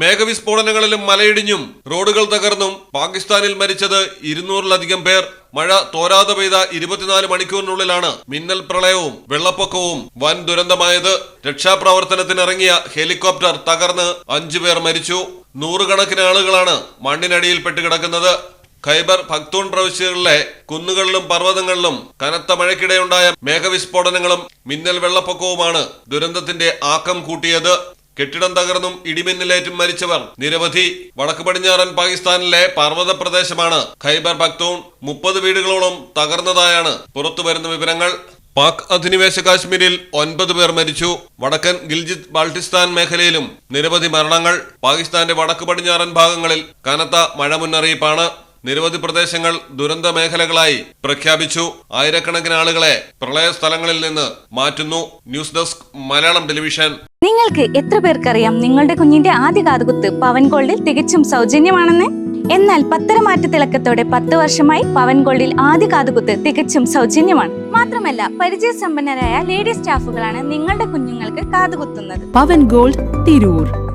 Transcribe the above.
മേഘവിസ്ഫോടനങ്ങളിലും മലയിടിഞ്ഞും റോഡുകൾ തകർന്നും പാകിസ്ഥാനിൽ മരിച്ചത് ഇരുന്നൂറിലധികം പേർ. മഴ തോരാതെ പെയ്ത ഇരുപത്തിനാല് മണിക്കൂറിനുള്ളിലാണ് മിന്നൽ പ്രളയവും വെള്ളപ്പൊക്കവും വൻ ദുരന്തമായത്. രക്ഷാപ്രവർത്തനത്തിനിറങ്ങിയ ഹെലികോപ്റ്റർ തകർന്ന് അഞ്ചു പേർ മരിച്ചു. നൂറുകണക്കിന് ആളുകളാണ് മണ്ണിനടിയിൽ പെട്ടുകിടക്കുന്നത്. ഖൈബർ ഭക്തൂൺ പ്രവിശ്യകളിലെ കുന്നുകളിലും പർവതങ്ങളിലും കനത്ത മഴയ്ക്കിടെയുണ്ടായ മേഘവിസ്ഫോടനങ്ങളും മിന്നൽ വെള്ളപ്പൊക്കവുമാണ് ദുരന്തത്തിന്റെ ആക്കം കൂട്ടിയത്. കെട്ടിടം തകർന്നും ഇടിമിന്നലേറ്റും മരിച്ചവർ. നിരവധി വടക്ക് പടിഞ്ഞാറൻ പാകിസ്ഥാനിലെ പർവത പ്രദേശമാണ്. ഖൈബർ പക്തൂൺ മുപ്പത് വീടുകളോളം തകർന്നതായാണ് പുറത്തുവരുന്ന വിവരങ്ങൾ. പാക് അധിനിവേശ കാശ്മീരിൽ ഒൻപത് പേർ മരിച്ചു. വടക്കൻ ഗിൽജിത് ബാൾട്ടിസ്ഥാൻ മേഖലയിലും നിരവധി മരണങ്ങൾ. പാകിസ്ഥാന്റെ വടക്ക് പടിഞ്ഞാറൻ ഭാഗങ്ങളിൽ കനത്ത മഴ മുന്നറിയിപ്പാണ് നിരവധി പ്രദേശങ്ങൾ ദുരന്ത മേഖലകളായി പ്രഖ്യാപിച്ചു. ആയിരക്കണക്കിന് ആളുകളെ പ്രളയ സ്ഥലങ്ങളിൽ നിന്ന് മാറ്റുന്നു. News desk Malayalam television. നിങ്ങൾക്ക് എത്ര പേർക്കറിയാം നിങ്ങളുടെ കുഞ്ഞിന്റെ ആദ്യ കാതുകുത്ത് പവൻ ഗോൾഡിൽ തികച്ചും സൗജന്യമാണെന്ന്? എന്നാൽ പത്തര മാറ്റ തിളക്കത്തോടെ പത്ത് വർഷമായി പവൻ ഗോൾഡിൽ ആദ്യ കാതുകുത്ത് തികച്ചും സൗജന്യമാണ്. മാത്രമല്ല പരിചയസമ്പന്നരായ ലേഡി സ്റ്റാഫുകളാണ് നിങ്ങളുടെ കുഞ്ഞുങ്ങൾക്ക് കാതുകുത്തുന്നത്. പവൻ ഗോൾഡ് തിരൂർ.